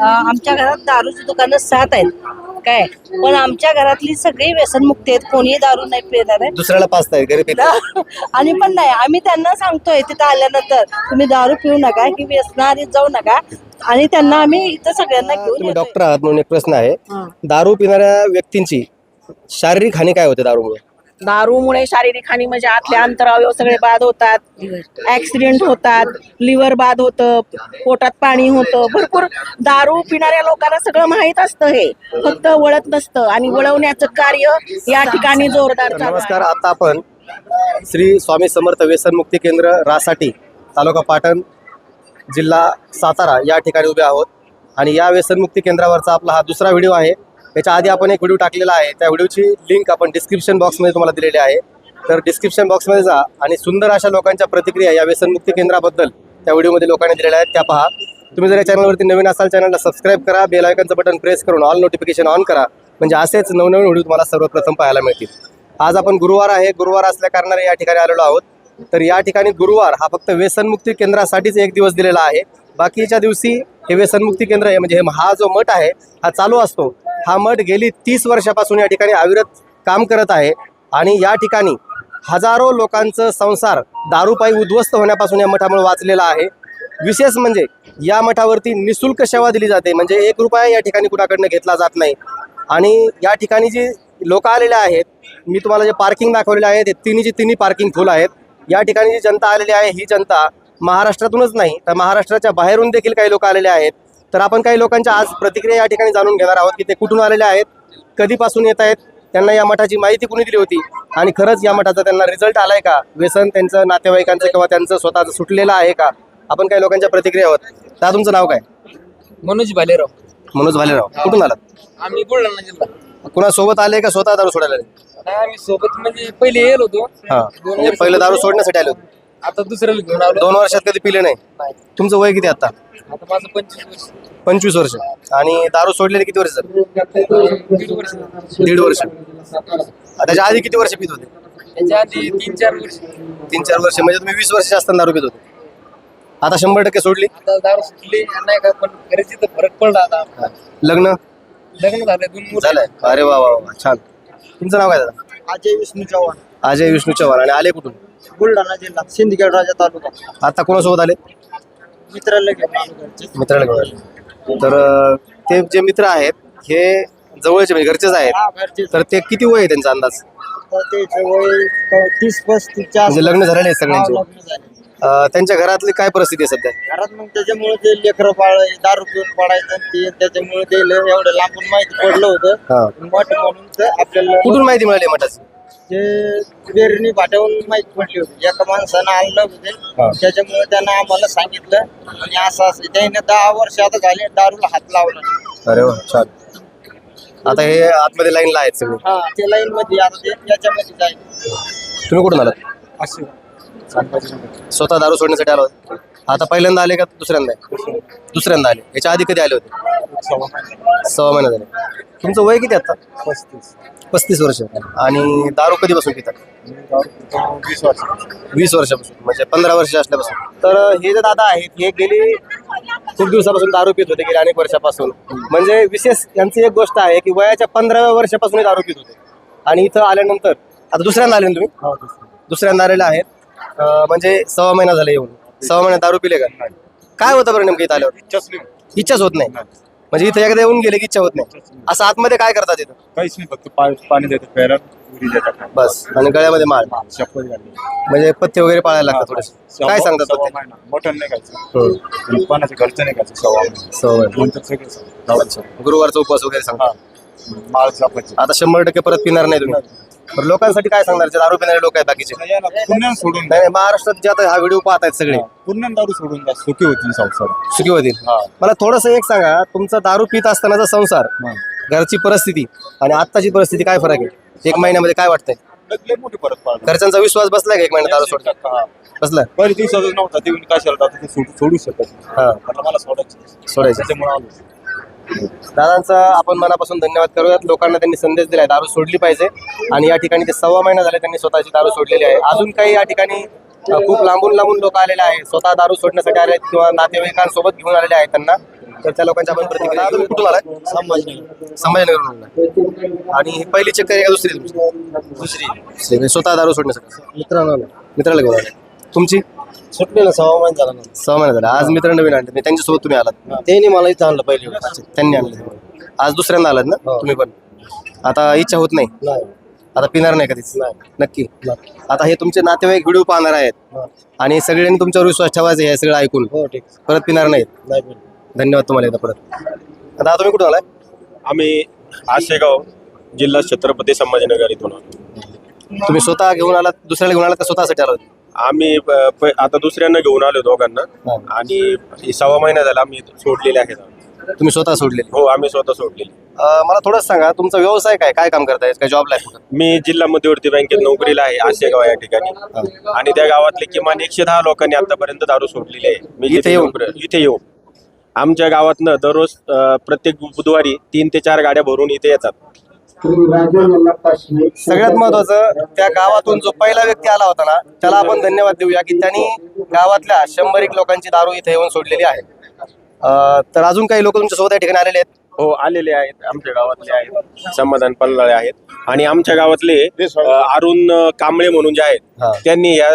आमच्या घरात दारूची दुकानं सात आहेत. काय? पण आमच्या घरातली सगळी व्यसनमुक्ती आहेत. कोणीही दारू नाही पिणार आहे. दुसऱ्याला पाच आहे गरीब. आणि पण नाही. आम्ही त्यांना सांगतोय तिथं आल्यानंतर तुम्ही दारू पिऊ नका की व्यसनारी जाऊ नका. आणि त्यांना आम्ही इथं सगळ्यांना घेऊन तुम्ही येतोय. डॉक्टर आहात म्हणून एक प्रश्न आहे. हा. दारू पिणाऱ्या व्यक्तींची शारीरिक हानी काय होते दारूमुळे? दारूमुळे शारीरिक हानी म्हणजे आतले अंतरावयव सगळे बाद होतात ऍक्सिडेंट होतात लिव्हर बाद होतं पोटात पाणी होतं. भरपूर दारू पिणाऱ्या लोकांना सगळं माहीत असतं हे. फक्त वळत नसतं आणि वळवण्याचं कार्य या ठिकाणी जोरदार नमस्कार आता आपण श्री स्वामी समर्थ व्यसनमुक्ती केंद्र रासाठी तालुका पाटण जिल्हा सातारा या ठिकाणी उभे आहोत. आणि या व्यसनमुक्ती केंद्रावरचा आपला हा दुसरा व्हिडिओ आहे. याच्या आधी आपण एक व्हिडिओ टाकलेला आहे. त्या व्हिडिओची लिंक आपण डिस्क्रिप्शन बॉक्समध्ये तुम्हाला दिलेली आहे. तर डिस्क्रिप्शन बॉक्समध्ये जा आणि सुंदर अशा लोकांच्या प्रतिक्रिया या व्यसनमुक्ती केंद्राबद्दल त्या व्हिडिओमध्ये लोकांनी दिलेल्या आहेत त्या पहा. तुम्ही जर या चॅनलवरती नवीन असाल चॅनलला सबस्क्राईब करा. बेल आयकनचं बटन प्रेस करून ऑल नोटिफिकेशन ऑन करा. म्हणजे असेच नवनवीन व्हिडिओ तुम्हाला सर्वप्रथम पाहायला मिळतील. आज आपण गुरुवार आहे. गुरुवार असल्या कारणाने या ठिकाणी आलेलो आहोत. तर या ठिकाणी गुरुवार हा फक्त व्यसनमुक्ती केंद्रासाठीच एक दिवस दिलेला आहे. बाकीच्या दिवशी हे व्यसनमुक्ती केंद्र आहे. म्हणजे हे- हा जो मठ आहे हा चालू असतो. हा मठ गेली तीस वर्षापासून या ठिकाणी अविरत काम करत आहे. आणि या ठिकाणी हजारो लोकांचं संसार दारूपायी उद्ध्वस्त होण्यापासून या मठामुळे वाचलेला आहे. विशेष म्हणजे या मठावरती निशुल्क सेवा दिली जाते. म्हणजे एक रुपया या ठिकाणी कुणाकडनं घेतला जात नाही. आणि या ठिकाणी जी लोक आलेले आहेत मी तुम्हाला जे पार्किंग दाखवलेले आहे ते तिन्हीची तिन्ही पार्किंग फुल आहेत या ठिकाणी जी जनता आलेली आहे ही जनता महाराष्ट्रातूनच नाही तर महाराष्ट्राच्या बाहेरून देखील काही लोक आलेले आहेत. तर आपण काही लोकांच्या आज प्रतिक्रिया या ठिकाणी जाणून घेणार आहोत की ते कुठून आलेले आहेत कधीपासून येत आहेत त्यांना या मठाची माहिती कुणी दिली होती आणि खरंच या मठाचा त्यांना रिझल्ट आलाय का? व्यसन त्यांचं नातेवाईकांचं किंवा त्यांचं स्वतःचं सुटलेलं आहे का? आपण काही लोकांच्या प्रतिक्रिया आहोत. त्या तुमचं नाव काय? मनोज भालेराव. मनोज भालेराव. कुठून आलात? आम्ही बुलढाणा जिल्हा. कुणासोबत आले का? स्वतः दारू सोडायला आले? नाही, आम्ही सोबत म्हणजे पहिले येलो होतो. हा. म्हणजे पहिलं दारू सोडण्यासाठी आले होते. आता दुसऱ्याला घेऊन आलो. दोन वर्षात कधी पिले नाही? नाही. तुमचं वय किती आता? आता माझं पंचवीस वर्ष. पंचवीस वर्ष. आणि दारू सोडलेले किती वर्ष झाले? दीड वर्ष. दीड वर्ष. त्याच्या आधी किती वर्ष पित होते? त्याच्या आधी तीन चार वर्ष. तीन चार वर्ष. म्हणजे तुम्ही वीस वर्ष असताना दारू पित होते. आता शंभर टक्के सोडली? आता दारू सुटली नाही का पण फरक पडला आता. लग्न? लग्न झालं दोन मुलं झालंय. अरे वा वा वा. छान. तुमचं नाव काय दादा? अजय विष्णू चव्हाण. अजय विष्णू चव्हाण. आणि आले कुठून? बुलढाणा जिल्हा सिंदखेड राजा तालुका. आता कोणासोबत आले? मित्राला घेऊन आलो घरचे. मित्राला घेऊन आले. तर अं, ते जे मित्र आहेत हे जवळचे म्हणजे घरचेच आहेत. हा घरचे तर ते किती वय आहे त्यांचा अंदाज? तर क- तीस पस्तीसच्या म्हणजे लग्न झालेले आहेत सगळ्यांचे. अं, त्यांच्या घरातली काय परिस्थिती आहे सध्या? घरात मग त्याच्यामुळे ते लेकरं बाळ दारू पिऊन पडायचं आणि ते त्याच्यामुळे ते ल- एवढं लांबून माहिती पडलं होतं. हा. मठ म्हणून तर आपल्याला कुठून माहिती मिळाली मठाची? ते बेरणी फाट्याहून माहिती पडली होती. एका माणसानं आणलं. होते. त्याच्यामुळे त्यानं आम्हाला सांगितलं. आणि असं असं त्याने दहा वर्ष आता झाले दारूला हात लावला. अरे वा छान. आता हे आतमध्ये लाईनला आहेत सगळे. हा ते लाईन मध्ये आता ते याच्यामध्ये जाईल. तुम्ही कुठून आलात? स्वतः दारू सोडण्यासाठी आलो. होते? आता पहिल्यांदा आले का दुसऱ्यांदा? आहे? दुसऱ्यांदा आले. याच्या आधी कधी आले होते? सव्वा महिना झाले. तुमचं वय किती आता? पस्तीस. पस्तीस वर्ष. आणि दारू कधीपासून पितात? वीस वर्ष वीस वर्षापासून. म्हणजे पंधरा वर्ष असल्यापासून. तर हे जे दादा आहेत हे गेली खूप दिवसापासून दारू पित होते गेल्या अनेक वर्षापासून. म्हणजे विशेष यांची एक गोष्ट आहे की वयाच्या पंधराव्या वर्षापासून हे दारू पित होते. आणि इथं आल्यानंतर आता दुसऱ्यांदा आले ना तुम्ही? दुसऱ्यांदा. आलेले आहेत. म्हणजे सव्वा महिना झाला येऊन. सव्वा महिना दारू पिले का? काय होतं बरं नेमकं इथं आल्यावर? इच्छाच होत नाही. म्हणजे इथं एकदा येऊन गेले की इच्छा होत नाही. असं आतमध्ये काय करतात इथं? काहीच नाही फक्त पा- पाणी देतात उडी देतात. बस. आणि गळ्यामध्ये माळ. शपथ म्हणजे पत्ते वगैरे पाळायला लागतात थोडेसे. काय सांगतात सव्वा पत्ते? महिना मटण नाही खायचं. आणि पाण्याचं घरचं नाही खायचं सव्वा महिना सव्वा महिना. नंतर सगळं सगळं गावाचं. गुरुवारचा उपवास वगैरे सांगतात. माळ जपायची आता शंभर टक्के परत पिणार नाही तुम्ही. तर लोकांसाठी काय सांगणार? जे दारू पिणारे लोक आहेत बाकीचे. सोडून नाही, महाराष्ट्रात जे आता हा व्हिडिओ पाहत आहेत सगळे पुण्या दारू सोडून जा सुखी होती संसार. सुखी होतील. हा. मला थोडस एक सांगा तुमचा दारू पित असतानाचा संसार हा. घरची परिस्थिती आणि आत्ताची परिस्थिती काय फरक आहे? एक महिन्यामध्ये काय वाटतंय? लय मोठी परत पाडलं घरच्यांचा विश्वास बसलाय का एक महिना दारू सोड हा. बसलाय? पहिले दिवसातच नव्हता ते येऊन कशाला जातो ते सोडू सोडू शकत नाही. हा. मला सोडायचं सोडायचं त्याच्यामुळे आलो. दादांचा आपण मनापासून धन्यवाद करूयात. लोकांना त्यांनी संदेश दिलाय दारू सोडली पाहिजे. आणि या ठिकाणी ते सव्वा महिना झाले त्यांनी स्वतःची दारू सोडलेली आहे. अजून काही या ठिकाणी खूप लांबून लांबून लोक आलेले आहेत. स्वतः दारू सोडण्यासाठी आले आहेत किंवा नातेवाईकांसोबत घेऊन आलेले आहेत त्यांना. तर त्या लोकांच्या आपण प्रतिक्रिया कुठून आलाय? संभाजीनगर. संभाजीनगरून आलाय आणि ही पहिली चक्कर आहे का दुसरी दुसरी. दुसरी. म्हणजे स्वतः दारू सोडण्यासाठी. मित्रांनो मित्राला घेऊन आलाय तुमची? सुटले ना सहा महिने झाला ना सहा महिने झाले. आज मित्र नवीन आणले मी त्यांच्यासोबत तुम्ही आलात. त्यांनी मला इथं आणलं पहिली. अच्छा, त्यांनी आणले. आज दुसऱ्यांदा आलात ना? तुम्ही पण. आता इच्छा होत नाही? नाही. आता पिणार नाही कधीच? नाही. नक्की? आता हे तुमचे नातेवाईक व्हिडिओ पाहणार आहेत. आणि सगळ्यांनी तुमच्यावर विश्वास ठेवायचा हे सगळं ऐकून. हो ठीक. परत पिणार नाहीत. नाही. धन्यवाद तुम्हाला एकदा परत. आता तुम्ही कुठून आलाय? आम्ही आशेगाव जिल्हा छत्रपती संभाजीनगर इथून आलो. तुम्ही स्वतः घेऊन आलात दुसऱ्याला घेऊन आलात का स्वतःसाठी आलात? आम्ही प- आता दुसऱ्यांना घेऊन आलो दोघांना. हा. आणि सव्वा महिना झाला आम्ही सोडलेले आहेत. तुम्ही स्वतः सोडले हो आम्ही स्वतः सोडलेले. मला थोडंच सांगा तुमचा व्यवसाय काय? काय काम करताय? काय जॉबला आहे कुठं? मी जिल्हा मध्यवर्ती बँकेत नोकरीला आहे आशेगाव या ठिकाणी. आणि त्या गावातले किमान एकशे दहा लोकांनी आतापर्यंत दारू सोडलेली आहे. मी इथे जिथे येऊन? नोकरी- इथे येऊ आमच्या गावातनं दररोज अं, प्रत्येक बुधवारी तीन ते चार गाड्या भरून इथे येतात. सगळ्यात महत्वाचं त्या गावातून जो पहिला व्यक्ती आला होता ना त्याला आपण धन्यवाद देऊया की त्यांनी गावातल्या शंभर एक लोकांची दारू इथे येऊन सोडलेली आहे. तर अजून काही लोक तुमच्यासोबत या ठिकाणी आलेले आहेत? हो आलेले आहेत. आमच्या गावातले आहेत. समाधान पल्लाळे आहेत. आणि आमच्या गावातले अरुण कांबळे म्हणून जे. आहेत त्यांनी या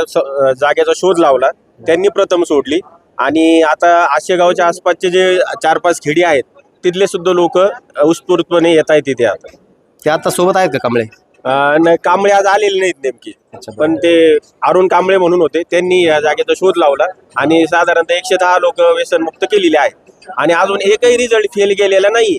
जागेचा शोध लावला. त्यांनी प्रथम सोडली. आणि आता आशेगावच्या आसपासचे जे चार पाच खेडी आहेत तिथले सुद्धा लोक उत्स्फूर्तपणे येत आहेत तिथे आता. ते आता सोबत आहेत का कांबळे? अ, नाही कांबळे आज आलेले नाहीत नेमकी. पण ते अरुण कांबळे म्हणून होते. त्यांनी या जागेचा शोध लावला आणि साधारणतः एकशे दहा लोक व्यसनमुक्त केलेले आहेत. आणि अजून एकही रिझल्ट फेल गेलेला नाही.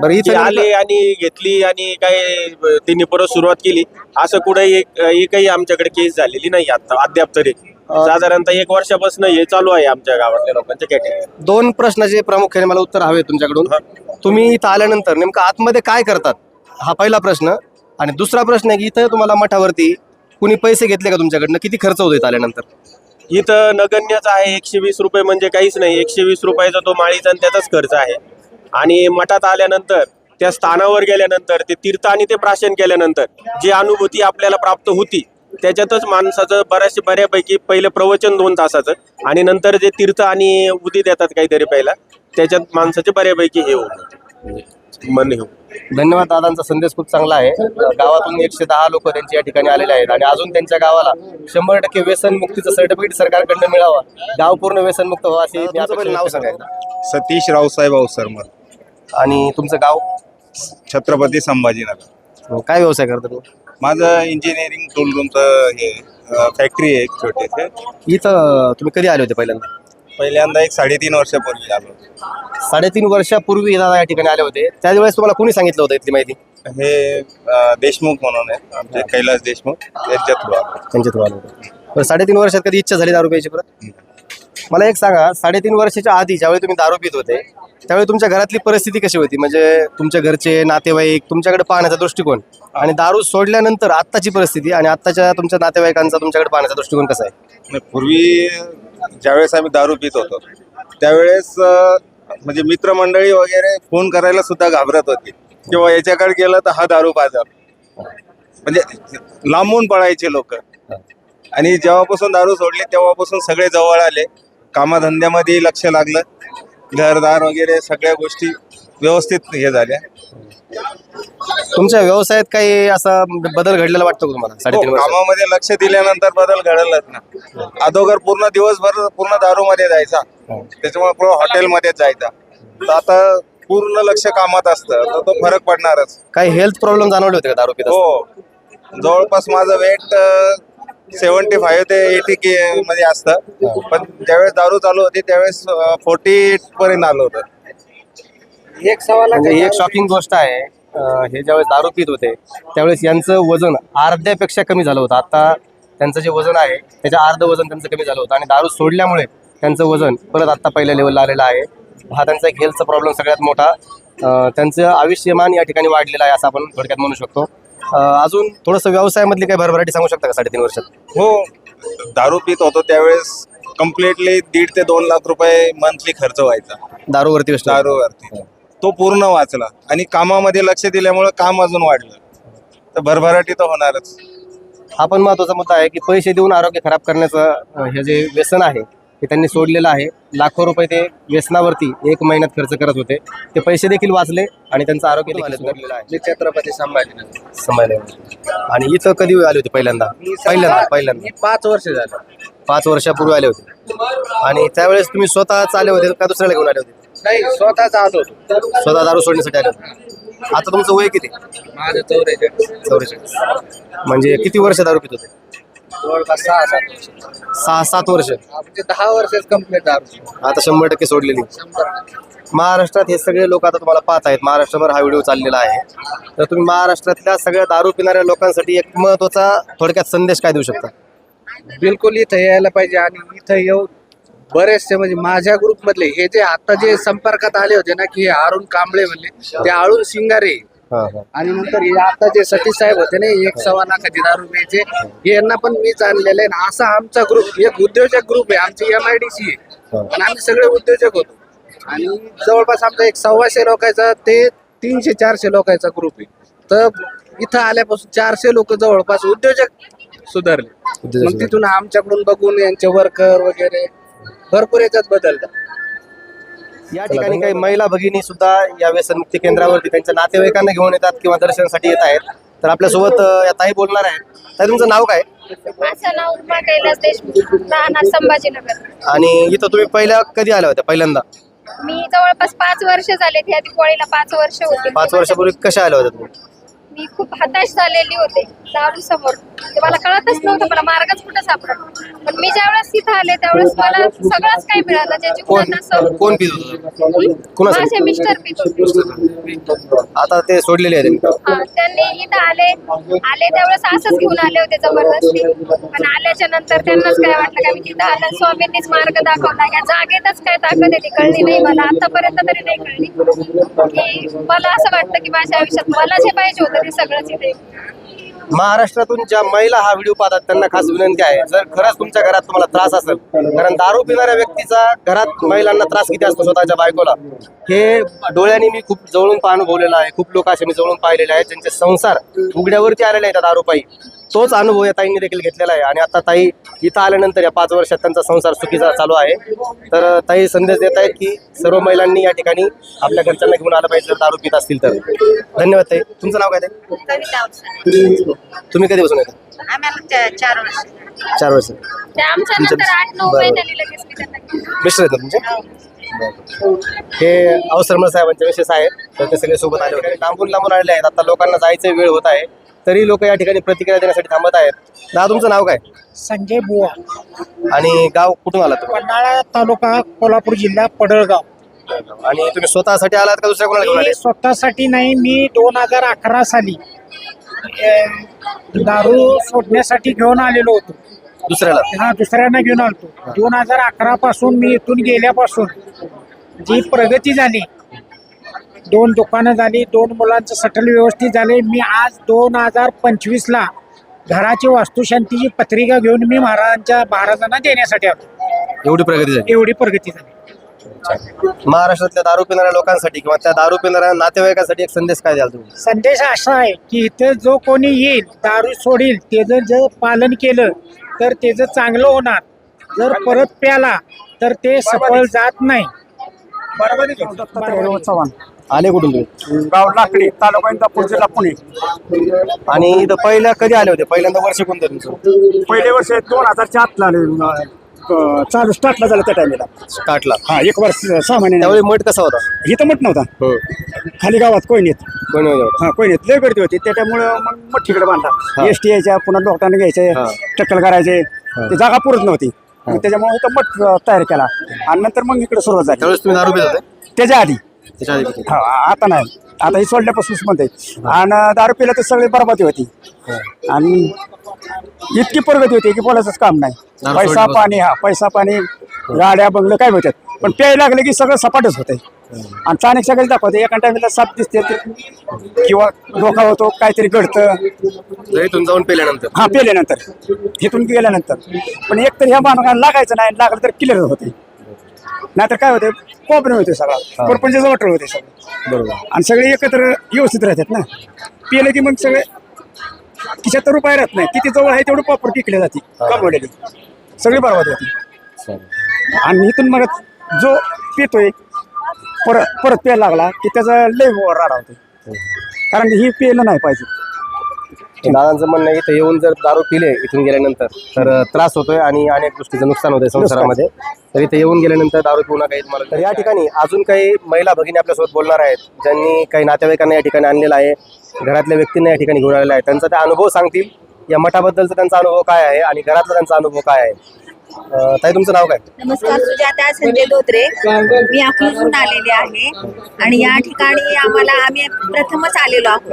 बरं ते इथे आले आणि घेतली आणि काय अ, त्यांनी परत सुरुवात केली. असं कुठे एक एकही आमच्याकडे केस झालेली नाही आता अद्याप तरी. साधारणतः एक वर्षापासून हे चालू आहे आमच्या गावातल्या लोकांच्या कॅटेगरी दोन प्रश्नाचे प्रामुख्याने मला उत्तर हवे तुमच्याकडून. तुम्ही इथं आल्यानंतर नेमकं आतमध्ये काय करतात? हा पहिला प्रश्न. आणि दुसरा प्रश्न आहे की इथं तुम्हाला मठावरती कुणी पैसे घेतले का तुमच्याकडनं? किती खर्च होतो इथं आल्यानंतर? इथं नगण्यच आहे एकशे वीस रुपये म्हणजे काहीच नाही. एकशे वीस रुपयाचा तो माळीचा आणि त्याचाच खर्च आहे. आणि मठात आल्यानंतर त्या स्थानावर गेल्यानंतर ते तीर्थ आणि ते प्राशन केल्यानंतर जी अनुभूती आपल्याला प्राप्त होती त्याच्यातच माणसाचं बऱ्याचशे बऱ्यापैकी पहिलं प्रवचन दोन तासाचं आणि नंतर जे तीर्थ आणि उदी देतात काहीतरी पहिला त्याच्यात माणसाचे बऱ्यापैकी हे होतं मन हे. धन्यवाद दादांचा संदेश खूप चांगला आहे. गावातून एकशे दहा लोक त्यांच्या या ठिकाणी आलेले आहेत आणि अजून त्यांच्या गावाला शंभर टक्के व्यसन मुक्तीचं सर्टिफिकेट सरकारकडनं मिळावं. गाव पूर्ण व्यसनमुक्त व्हावं अशी मी अपेक्षा नाव सांगायचं सतीश रावसाहेब अवसरमल. आणि तुमचं गाव? छत्रपती संभाजीनगर. काय व्यवसाय करता तुम्ही? माझं इंजिनिअरिंग टूल रूमचं हे फॅक्टरी आहे एक छोटेसे. इथं तुम्ही कधी आले होते पहिल्यांदा? पहिल्यांदा एक साडेतीन वर्षापूर्वी आलो. साडेतीन वर्षापूर्वी दादा या ठिकाणी आले होते. त्यावेळेस तुम्हाला कोणी सांगितलं होतं इथली माहिती? हे अं, देशमुख म्हणून आहे. आमचे कैलास देशमुख त्यांच्या थ्रू आलो. त्यांच्या थ्रू आलं होतं. बरं साडेतीन वर्षात कधी इच्छा झाली दारू प्यायची परत? मला एक सांगा साडेतीन वर्षाच्या आधी ज्यावेळी तुम्ही दारू पित होते त्यावेळी तुमच्या घरातली परिस्थिती कशी होती? म्हणजे तुमच्या घरचे नातेवाईक तुमच्याकडे पाहण्याचा दृष्टिकोन आणि दारू सोडल्यानंतर आत्ताची परिस्थिती आणि आत्ताच्या तुमच्या नातेवाईकांचा तुमच्याकडे पाहण्याचा दृष्टिकोन कसा आहे? पूर्वी ज्यावेळेस आम्ही दारू पित होतो त्यावेळेस म्हणजे मित्रमंडळी वगैरे फोन करायला सुद्धा घाबरत होती. किंवा याच्याकडे गेलं तर हा दारू बाजार म्हणजे लांबून पळायचे लोक. आणि जेव्हापासून दारू सोडली तेव्हापासून सगळे जवळ आले. कामाधंद्यामध्ये लक्ष लागलं. घरदार वगैरे सगळ्या गोष्टी व्यवस्थित हे झाल्या. तुमच्या व्यवसायात काही असा बदल घडलेला वाटतो का तुम्हाला? साडेतीन हो, वर्ष? कामामध्ये लक्ष दिल्यानंतर बदल घडलच ना. अगोदर पूर्ण दिवसभर पूर्ण दारूमध्ये जायचा. त्याच्यामुळे पूर्ण हॉटेलमध्ये जायचा. तर आता पूर्ण लक्ष कामात असतं. तर तो फरक पडणारच. काही हेल्थ प्रॉब्लेम जाणवले होते का दारू पित असताना? हो. जवळपास माझं वेट सेवन्टी फाईव्ह ते एटी के मध्ये असतं. पण ज्यावेळेस दारू चालू होती त्यावेळेस फोर्टी एट पर्यंत आलं होतं. एक सवाल म्हणजे ही एक शॉकिंग गोष्ट आहे. अं, हे ज्यावेळेस दारू पित होते त्यावेळेस यांचं वजन अर्ध्यापेक्षा कमी झालं होतं. आता त्यांचं जे वजन आहे त्याच्या अर्ध वजन त्यांचं कमी झालं होतं. आणि दारू सोडल्यामुळे त्यांचं वजन परत आता पहिल्या लेवलला आलेलं आहे. हा त्यांचा एक हेल्थचा प्रॉब्लेम सगळ्यात मोठा. अं, त्यांचं आयुष्यमान या ठिकाणी वाढलेलं आहे असं आपण थोडक्यात म्हणू शकतो. अं, अजून थोडंसं व्यवसायामधली काही भरभराटी सांगू शकता का साडेतीन वर्षात? हो. दारू पित होतो त्यावेळेस कम्प्लिटली दीड ते दोन लाख रुपये मंथली खर्च व्हायचा. दारूवरती दारूवरती. तो पूर्ण वाचला. आणि कामामध्ये लक्ष दिल्यामुळे काम अजून वाढलं. तर भरभराटी तर होणारच. हा पण महत्त्वाचा मुद्दा आहे की पैसे देऊन आरोग्य खराब करण्याचं हे जे व्यसन आहे हे त्यांनी सोडलेलं आहे. लाखो रुपये ते व्यसनावरती एक महिन्यात खर्च करत होते. ते पैसे देखील वाचले आणि त्यांचं आरोग्य देखील सुधारलेलं आहे छत्रपती संभाजीनगर संभाजीनगर आणि इथं कधी आले होते पहिल्यांदा? पहिल्यांदा पहिल्यांदा. पाच वर्ष झालं. पाच वर्षापूर्वी आले होते. आणि त्यावेळेस तुम्ही स्वतःच आले होते का दुसऱ्याला घेऊन आले होते? नाही स्वतःच आलो होतो. स्वतः दारू सोडण्यासाठी आले आता तुमचं वय किती? माझं चौऱ्याच्या चौवेचाळीस म्हणजे किती वर्ष दारू पित होते? जवळपास सहा सात वर्ष. सहा सात वर्ष. म्हणजे दहा वर्षच कंप्लीट दारू आता शंभर टक्के सोडलेली. शंभर महाराष्ट्रात हे सगळे लोक आता तुम्हाला पाहत आहेत. महाराष्ट्रभर हा व्हिडिओ चाललेला आहे. तर तुम्ही महाराष्ट्रातल्या सगळ्या दारू पिणाऱ्या लोकांसाठी एक महत्त्वाचा थोडक्यात संदेश काय देऊ शकता? बिलकुल इथं यायला पाहिजे आणि इथं येऊन बरेचसे म्हणजे माझ्या ग्रुप मधले हे जे आता जे संपर्कात आले होते ना की हे अरुण कांबळे म्हणले ते अरुण शिंगारे. हा. आणि नंतर हे आता जे सतीश साहेब होते ना एक सव्वा लाखाचे दारू प्यायचे हे यांना पण मीच आणलेलं असा आमचा ग्रुप एक उद्योजक ग्रुप आहे आमची एम आय डी सी आहे. आणि आम्ही सगळे उद्योजक होतो. आणि जवळपास आमचा एक सव्वाशे लोकांचा ते तीनशे चारशे लोकांचा ग्रुप आहे. तर इथं आल्यापासून चारशे लोक जवळपास उद्योजक सुधारले. मग तिथून आमच्याकडून बघून यांचे वर्कर वगैरे भरपूर याच्यात बदलतात या ठिकाणी काही महिला भगिनी सुद्धा या व्यसनमुक्ती केंद्रावरती त्यांच्या नातेवाईकांना घेऊन येतात किंवा दर्शनासाठी येत आहेत. तर आपल्यासोबत अं, या ताई बोलणार आहेत. ताई तुमचं नाव काय? माझं नाव उमा कैलास देशमुख. राहणार संभाजीनगर. आणि इथं तुम्ही पहिल्या कधी आल्या होत्या पहिल्यांदा? मी जवळपास पाच वर्ष झाले ह्या दिवाळीला पाच वर्ष होते. पाच वर्षापूर्वी कशा आल्या होत्या तुम्ही? मी खूप हताश झालेली होते दारू समोर. ते मला कळतच नव्हतं मला मार्गच कुठं सापडत पण मी ज्यावेळेस तिथं आले त्यावेळेस मला सगळंच काही मिळालं ज्याची कोण? पित होतं कुणासाठी माझे मिस्टर पित. होते आता ते सोडलेले आहेत. हा, त्यांनी इथं आले. आले त्यावेळेस असंच घेऊन आले होते जबरदस्ती. पण आल्याच्यानंतर त्यांनाच काय वाटलं का मी तिथं आलं? स्वामींनीच मार्ग दाखवला. या जागेतच काय ताकद आहे ती कळली नाही मला. आतापर्यंत तरी नाही कळली. की मला असं वाटतं की माझ्या आयुष्यात मला जे पाहिजे होतं ते सगळंच इथे महाराष्ट्रातून ज्या महिला हा व्हिडिओ पाहतात त्यांना खास विनंती आहे. जर खरंच तुमच्या घरात तुम्हाला त्रास असेल कारण दारू पिणाऱ्या व्यक्तीचा घरात महिलांना त्रास किती असतो स्वतःच्या बायकोला हे डोळ्यांनी मी खूप जवळून अनुभवलेला आहे. खूप लोक असे मी जवळून पाहिलेले आहेत. ज्यांचे संसार उघड्यावरती आलेले आहेत त्या तोच अनुभव या ताईंनी देखील घेतलेला आहे. आणि आता ताई इथं आल्यानंतर या पाच वर्षात त्यांचा संसार सुखीचा चालू आहे. तर ताई संदेश देत आहेत की सर्व महिलांनी या ठिकाणी आपल्या घरच्यांना घेऊन आलं पाहिजे जर दारू पित असतील तर. धन्यवाद ताई. तुमचं नाव काय ताई? तुम्ही कधी बसून येता? चार वर्ष. चार वर्ष ते आमच्या नंतर आठ नऊ महिन्यांनी लगेच मी त्यांना घेऊन मिस्टर आहेत ना तुमचे? हे. अवसरमल साहेबांचे विशेष आहेत. तर ते सगळे सोबत आले होते. लांबून लांबून आलेले आहेत. आता लोकांना जायचं वेळ होत आहे. तरी लोक या ठिकाणी प्रतिक्रिया देण्यासाठी थांबत आहेत. दादा तुमचं नाव काय? संजय बुवा. आणि गाव कुठून आला तुम्ही? पन्हाळा तालुका कोल्हापूर जिल्हा पडळगाव. आणि तुम्ही स्वतःसाठी आलात का दुसऱ्या कोणाला घेऊन आले? मी स्वतःसाठी नाही मी दोन हजार अकरा साली अं, दारू सोडण्यासाठी घेऊन आलेलो होतो. दुसऱ्याला? हा दुसऱ्यांना घेऊन आलतो. दोन हजार अकरा पासून मी इथून गेल्यापासून जी प्रगती झाली दोन दुकानं झाली दोन मुलांचं सटल व्यवस्थित झाले मी आज दोन हजार पंचवीसला घराची वास्तुशांतीची पत्रिका घेऊन मी महाराजांच्या महाराजांना देण्यासाठी आलो. एवढी प्रगती झाली. एवढी प्रगती झाली. महाराष्ट्रातल्या दारू पिणाऱ्या लोकांसाठी किंवा त्या दारू पिणाऱ्या नातेवाईकांसाठी एक संदेश काय द्याल तुम्ही? संदेश असा आहे की इथं जो कोणी येईल दारू सोडील त्याचं जर पालन केलं तर त्याचं चांगलं होणार. जर परत प्याला तर ते सफळ जात नाही. चव्हाण. आले कुठून तुम्ही? गाव लाकडी तालुका इंदापूर जिल्हा पुणे. आणि इथं पहिल्या कधी आले होते? पहिल्यांदा वर्ष कोणतं तुमचं? पहिले वर्ष दोन हजार चार आले चालू स्टार्टला झालं त्या टायमेला स्टार्टला? हा एक वर्ष सहा महिने त्यावेळी मठ कसा होता? इथं मट नव्हता. हो. खाली गावात कोयनेत कोणी होता हा कोयनेत लय गर्दी होती. त्याच्यामुळं मग मग तिकडे बांधला. एस टी यायच्या पुन्हा लोकांना घ्यायचे हा. टक्कल करायचे. ते जागा पुरत नव्हती. मग त्याच्यामुळे इथं मठ अं, तयार केला. आणि नंतर मग इकडे सुरुवात झाली. त्यावेळेस तुम्ही दारू पित होते? त्याच्या आधी. त्याच्या आधी पित होते. हा आता नाही. आता ही सोडल्यापासूनच म्हणते आणि दारू पिला तर सगळी बरबादी होती. आणि इतकी प्रगती होती की बोलायचंच काम नाही. दारू पैसा सोडल्यापासून. पाणी हा पैसा पाणी गाड्या बंगलं काय होतात पण प्यायला लागले की सगळं सपाटच होतंय. आणि चाणक सगळं दाखवते एका टायमिंगला साप दिसते किंवा धोका होतो काहीतरी घडतं. जरी जाऊन पेल्यानंतर. हा पेल्यानंतर. इथून गेल्यानंतर. पण एक तर ह्या मानवाला लागायचं नाही लागलं तर क्लिअर होते नाहीतर काय होते प्रॉब्लेम होते सगळा. परपंचाचं वाटळ होते सगळं. बरोबर. आणि सगळे एकत्र व्यवस्थित राहतात ना. पिलं की मग सगळे खिशात तर रुपये राहत नाही. किती जवळ आहे तेवढं प्रॉपर पिकले जाते. कमवलेली सगळी बरबाद होती. आणि इथून मग जो पितोय परत परत प्यायला लागला की त्याचा लय राडा होतो. कारण ही पियलं नाही पाहिजे. दादांचं म्हणणं आहे इथं येऊन जर दारू पिले इथून गेल्यानंतर तर त्रास होतोय आणि अनेक गोष्टीचं नुकसान होतंय संसारामध्ये. तर इथे येऊन गेल्यानंतर दारू पिऊ नका येत मला तर या ठिकाणी अजून काही महिला भगिनी आपल्यासोबत बोलणार आहेत ज्यांनी काही नातेवाईकांना या ठिकाणी आणलेलं आहे घरातल्या व्यक्तींना या ठिकाणी घेऊन आलेला आहे. त्यांचा ते अनुभव सांगतील. या मठाबद्दलचा त्यांचा अनुभव काय आहे आणि घरातला त्यांचा अनुभव काय आहे? अ, ताई तुमचं नाव काय? नमस्कार सुजाता संजय धोत्रे. मी अकलूजून आलेले आहे. आणि या ठिकाणी आम्हाला आम्ही प्रथमच आलेलो आहोत.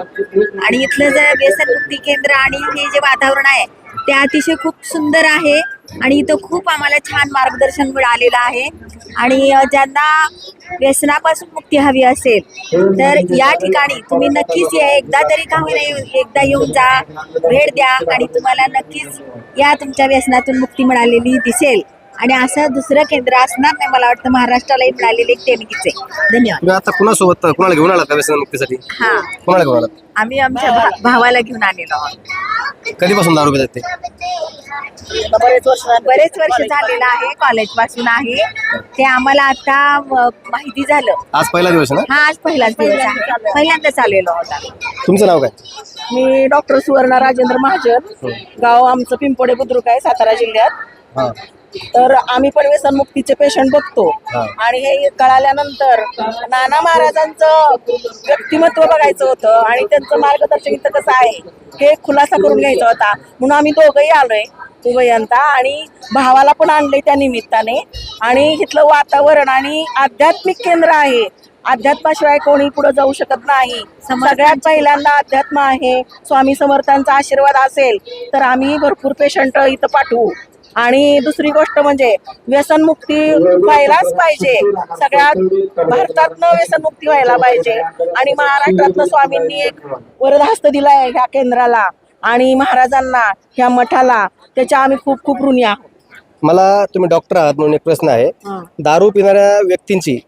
आणि इथलं जे व्यसन मुक्ती केंद्र आणि हे जे वातावरण आहे ते अतिशय खूप सुंदर आहे. आणि इथं खूप आम्हाला छान मार्गदर्शन मिळालेलं आहे. आणि ज्यांना व्यसनापासून मुक्ती हवी असेल तर या ठिकाणी तुम्ही नक्कीच या. एकदा तरी का होईना एकदा येऊन जा भेट द्या आणि तुम्हाला नक्कीच या तुमच्या व्यसनातून मुक्ती मिळालेली दिसेल. आणि असं दुसरं केंद्र असणार नाही मला वाटतं महाराष्ट्रालाही मिळालेले एक टेनिकीच आहे धन्यवाद. तुम्ही आता कुणासोबत कुणाला घेऊन व्यसन मुक्तीसाठी? हा. कुणाला घेऊन आलात? आम्ही आमच्या भा- भावाला घेऊन आलेलो आहोत. कधीपासून दारू पितात ते? बरेच वर्ष झाले. बरेच वर्ष झालेलं आहे कॉलेजपासून आहे. ते आम्हाला आता अ, माहिती झालं. आज पहिला दिवस आहे ना? हा आज पहिलाच दिवस आहे. पहिल्यांदाच आलेलो होता तुमचं नाव काय? मी डॉक्टर सुवर्णा राजेंद्र महाजन. गाव आमचं पिंपोडे बुद्रुक आहे सातारा जिल्ह्यात. हां. तर आम्ही पण व्यसनमुक्तीचे पेशंट बघतो. आणि हे कळाल्यानंतर नाना महाराजांचं व्यक्तिमत्व बघायचं होतं आणि त्यांचं मार्गदर्शन इथं कसं आहे हे खुलासा करून घ्यायचा होता. म्हणून आम्ही दोघंही आलोय उभयंता आणि भावाला पण आणलंय त्या निमित्ताने. आणि इथलं वातावरण आणि आध्यात्मिक केंद्र आहे. अध्यात्माशिवाय कोणी पुढे जाऊ शकत नाही. सगळ्यात पहिल्यांदा अध्यात्म आहे. स्वामी समर्थांचा आशीर्वाद असेल तर आम्ही भरपूर पेशंट इथं पाठवू. आणि दुसरी गोष्ट म्हणजे व्यसनमुक्ती व्हायलाच पाहिजे. सगळ्यात भारतातनं व्यसनमुक्ती व्हायला पाहिजे. आणि महाराष्ट्रातनं स्वामींनी एक वरदहस्त दिलाय ह्या केंद्राला आणि महाराजांना ह्या मठाला. त्याच्या आम्ही खूप खूप ऋणी आहोत. मला तुम्ही डॉक्टर आहात म्हणून एक प्रश्न आहे. दारू पिणाऱ्या व्यक्तींची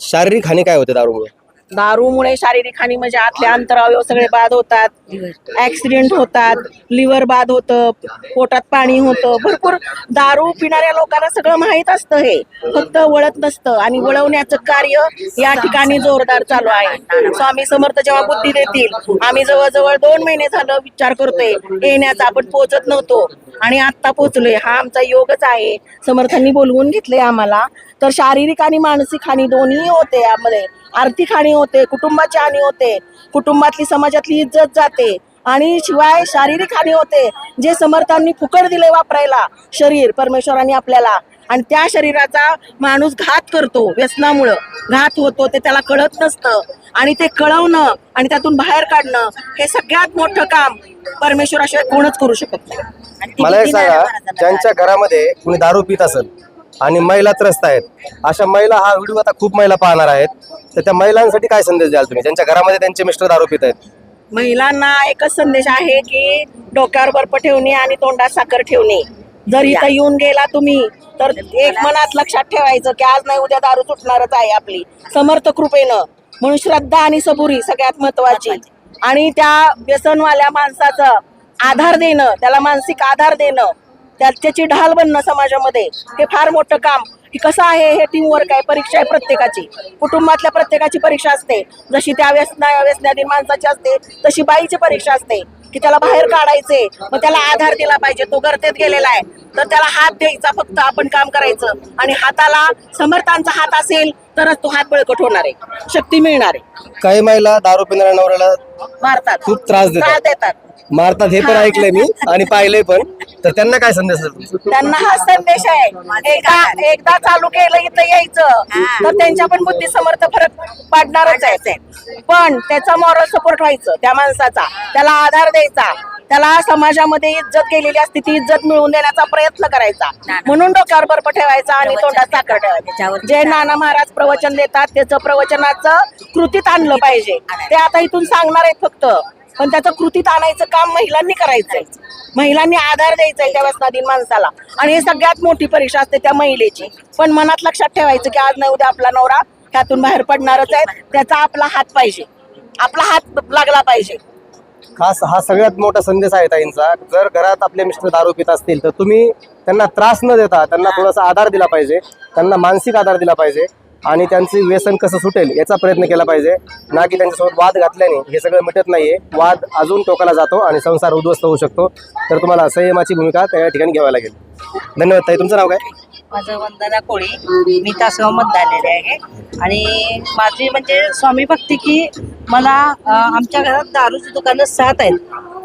शारीरिक हानी काय होते दारूमुळे? दारूमुळे शारीरिक हानी म्हणजे आतले अंतरावयव सगळे बाद होतात ऍक्सिडेंट होतात लिव्हर बाद होतं पोटात पाणी होतं. भरपूर दारू पिणाऱ्या लोकांना सगळं माहीत असतं हे. फक्त वळत नसतं आणि वळवण्याचं कार्य या ठिकाणी जोरदार चालू आहे. स्वामी समर्थ जेव्हा बुद्धी देतील आम्ही जवळजवळ दोन महिने झालं विचार करतोय येण्याचा आपण पोहोचत नव्हतो. आणि आत्ता पोहोचलोय हा आमचा योगच आहे. समर्थांनी बोलवून घेतले आम्हाला. तर शारीरिक आणि मानसिक हानी दोन्ही होते यामध्ये. आर्थिक हानी होते कुटुंबाची हानी होते कुटुंबातली समाजातली इज्जत जाते. आणि शिवाय शारीरिक हानी होते जे समर्थांनी फुकट दिले वापरायला शरीर परमेश्वरांनी आपल्याला. आणि त्या शरीराचा माणूस घात करतो व्यसनामुळं. घात होतो ते त्याला कळत नसतं. आणि ते कळवणं आणि त्यातून बाहेर काढणं हे सगळ्यात मोठं काम परमेश्वराशिवाय कोणच करू शकत नाही. मला भीती सांगा ज्यांच्या घरामध्ये कुणी दारू पित असेल आणि महिला त्रस्त आहेत. अशा महिला हा व्हिडिओ आता खूप महिला पाहणार आहेत. तर त्या महिलांसाठी काय संदेश द्याल तुम्ही? ज्यांच्या घरामध्ये त्यांचे मिस्टर दारू पित आहेत. महिलांना एकच संदेश आहे की डोक्यावर बर्फ ठेवणे आणि तोंडात साखर ठेवणे. जर इथं येऊन गेला तुम्ही तर एक मनात लक्षात ठेवायचं की आज नाही उद्या दारू सुटणारच आहे आपली. समर्थ कृपेनं म्हणून श्रद्धा आणि सबुरी सगळ्यात महत्वाची आणि त्या व्यसनवाल्या माणसाचं आधार देणं त्याला मानसिक आधार देणं त्या त्याची ढाल बनणं समाजामध्ये हे फार मोठं काम. की कसं आहे हे टीमवर्क आहे परीक्षा आहे प्रत्येकाची. कुटुंबातल्या प्रत्येकाची परीक्षा असते. जशी त्या व्यसना व्यसनाधीन माणसाची असते तशी बाईची परीक्षा असते. की त्याला बाहेर काढायचे मग त्याला आधार दिला पाहिजे तो गर्तेत गेलेला आहे. तर त्याला हात द्यायचा फक्त आपण काम करायचं. आणि हाताला समर्थांचा हात असेल तरच तो हात बळकट होणार आहे. शक्ती मिळणार आहे. काही महिला दारू पिणाऱ्या नवऱ्याला मारतात. खूप त्रास देतात. त्रास देतात. मारतात हे पण ऐकलंय मी आणि पाहिलंय पण. तर त्यांना काय संदेश तुमचा? त्यांना हा संदेश आहे. एकदा एकदा चालू केलं इथं यायचं तर त्यांच्या पण बुद्धी समर्थ फरक पडणारच आहे. पण त्याचा मॉरल सपोर्ट व्हायचं त्या माणसाचा. त्याला आधार द्यायचा. त्याला समाजामध्ये इज्जत केलेली असते ती इज्जत मिळवून देण्याचा प्रयत्न करायचा. म्हणून डोक्यावर बर्फ ठेवायचा आणि तोंडात साखर ठेवायची. जे नाना महाराज प्रवचन देतात त्याचं प्रवचनाचं कृतीत आणलं पाहिजे. ते आता इथून सांगणार आहेत फक्त. पण त्याचं कृतीत आणायचं काम महिलांनी करायचंय. महिलांनी आधार द्यायचा आहे त्या व्यसनाधीन माणसाला. आणि हे सगळ्यात मोठी परीक्षा असते त्या महिलेची. पण मनात लक्षात ठेवायचं की आज नाही उद्या आपला नवरा त्यातून बाहेर पडणारच आहे. त्याचा आपला हात पाहिजे. आपला हात लागला पाहिजे. खास हा सगळ्यात मोठा संदेश आहे ताईंचा. जर घरात आपले मिस्टर दारू पित असतील तर तुम्ही त्यांना त्रास न देता त्यांना थोडासा आधार दिला पाहिजे. त्यांना मानसिक आधार दिला पाहिजे. आणि त्यांचे व्यसन कसं सुटेल याचा प्रयत्न केला पाहिजे. ना की त्यांच्यासोबत वाद घातल्याने हे सगळं मिटत नाहीये. वाद अजून टोकाला जातो आणि संसार उद्ध्वस्त होऊ शकतो. तर तुम्हाला संयमाची भूमिका त्या ठिकाणी घ्यावी लागेल. धन्यवाद ताई. तुमचं नाव काय? माझं वंदना कोळी. मी तासगावमध्ये आलेले आहे. आणि माझी म्हणजे स्वामी भक्ती की मला आमच्या घरात दारूची दुकानं सात आहेत.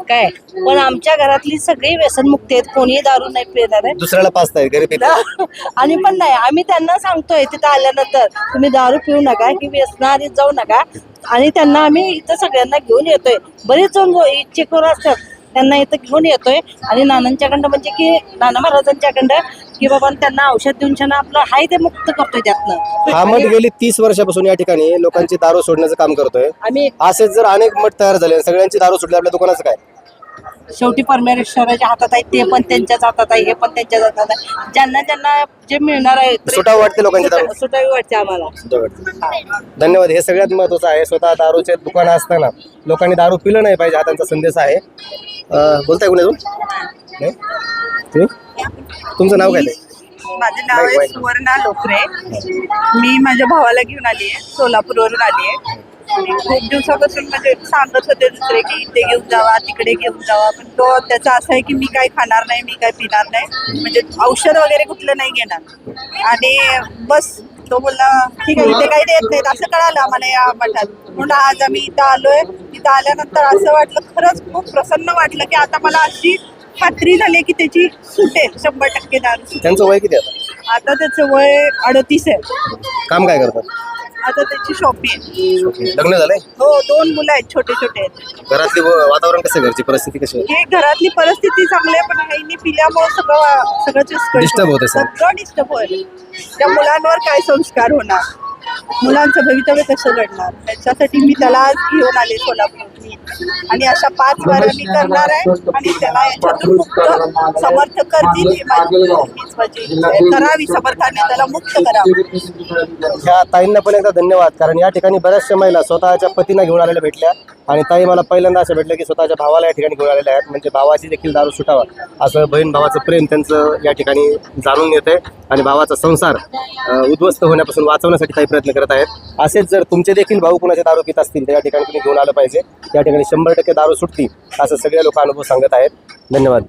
काय? पण आमच्या घरातली सगळी व्यसनमुक्ती आहेत. कोणीही दारू नाही पिणार आहे. दुसऱ्याला पाच आणि पण नाही आम्ही त्यांना सांगतोय तिथं आल्यानंतर तुम्ही दारू पिऊ नका की व्यसनारी जाऊ नका. आणि त्यांना आम्ही इथं सगळ्यांना घेऊन येतोय. बरेच जण इच्छेकोर असतात. त्यांना इथं घेऊन येतोय. आणि नानांच्याकडं म्हणजे की नाना महाराजांच्याकडं की बाबा त्यांना औषध देऊन छान आपलं हाय ते मुक्त करतोय त्यातनं. हा मठ गेली तीस वर्षापासून या ठिकाणी लोकांची दारू सोडण्याचं काम करतोय. आम्ही असेच जर अनेक मठ तयार झाले सगळ्यांची दारू सुटली आपल्या दुकानाचं काय? शेवटी परमेश्वराच्या हातात आहे ते पण त्यांच्याच हातात आहे हे पण त्यांच्याच हातात आहे. ज्यांना ज्यांना जे मिळणार आहे ते- सुटावं वाटते लोकांची दारू? सुटावी वाटते आम्हाला. धन्यवाद. हे सगळ्यात महत्वाचं आहे. स्वतः दारूचे दुकान असताना लोकांनी दारू पिलं नाही पाहिजे हा त्यांचा संदेश आहे. बोलताय कोणी अजून नाही? तुम्ही? तुमचं नाव काय? ते? माझं नाव आहे सुवर्णा लोकरे. मी माझ्या भावाला घेऊन आली आहे सोलापूरवरून आली आहे. खूप दिवसापासून म्हणजे सांगत होते दुसरे की इथे घेऊन जावा तिकडे घेऊन जावा. पण तो त्याचा असं आहे की मी काय खाणार नाही मी काय पिणार नाही. म्हणजे औषध वगैरे कुठलं नाही घेणार. आणि बस तो बोलला ठीक आहे इथे काही देत नाहीत. असं कळालं आम्हाला या मठात. म्हणून आज आम्ही इथं आलोय. इथं आल्यानंतर असं वाटलं खरंच खूप प्रसन्न वाटलं की आता मला अशी खात्री झाली की त्याची सुटेल शंभर टक्के दारू. त्यांचं वय किती आता? आता त्याचं वय अडतीस आहे. काम काय करतात? आता त्याची शॉपी आहे. लग्न झालंय? हो दोन मुलं आहेत छोटे छोटे आहेत. घरातली व- वातावरण कसं? घरची? परिस्थिती कशी हे घरातली परिस्थिती चांगली आहे पण ह्यांनी पिल्यामुळे सगळं सगळं Disturb होतं सगळं. सगळं डिस्टर्ब होईल. त्या मुलांवर काय संस्कार होणार? मुलांचं भवितव्य कसं घडणार? त्याच्यासाठी मी त्याला आज घेऊन आले सोलापूर. आणि अशा पाच वाऱ्या मी करणार आहे आणि त्याला याच्यातून मुक्त समर्थ करतील ही माझी. करावी समर्थाने त्याला मुक्त करावं ह्या ताईंना पण एकदा धन्यवाद. कारण या ठिकाणी बऱ्याचशा महिला स्वतःच्या पतींना घेऊन आलेल्या भेटल्या. आणि ताई मला पहिल्यांदा असं भेटलं की स्वतःच्या भावाला या ठिकाणी घेऊन आलेल्या आहेत. म्हणजे भावाची देखील दारू सुटावा. असं बहीण भावाचं प्रेम त्यांचं या ठिकाणी जाणून येत आहे आणि भावाचा संसार उद्ध्वस्त होण्यापासून वाचवण्यासाठी ताई प्रयत्न करत आहेत. असेच जर तुमचे देखील भाऊ कुणाचे दारू पित असतील तर या ठिकाणी तुम्ही घेऊन आलं पाहिजे. या ठिकाणी शंभर टक्के दारू सुटती असं सगळे लोक अनुभव सांगत आहेत. धन्यवाद.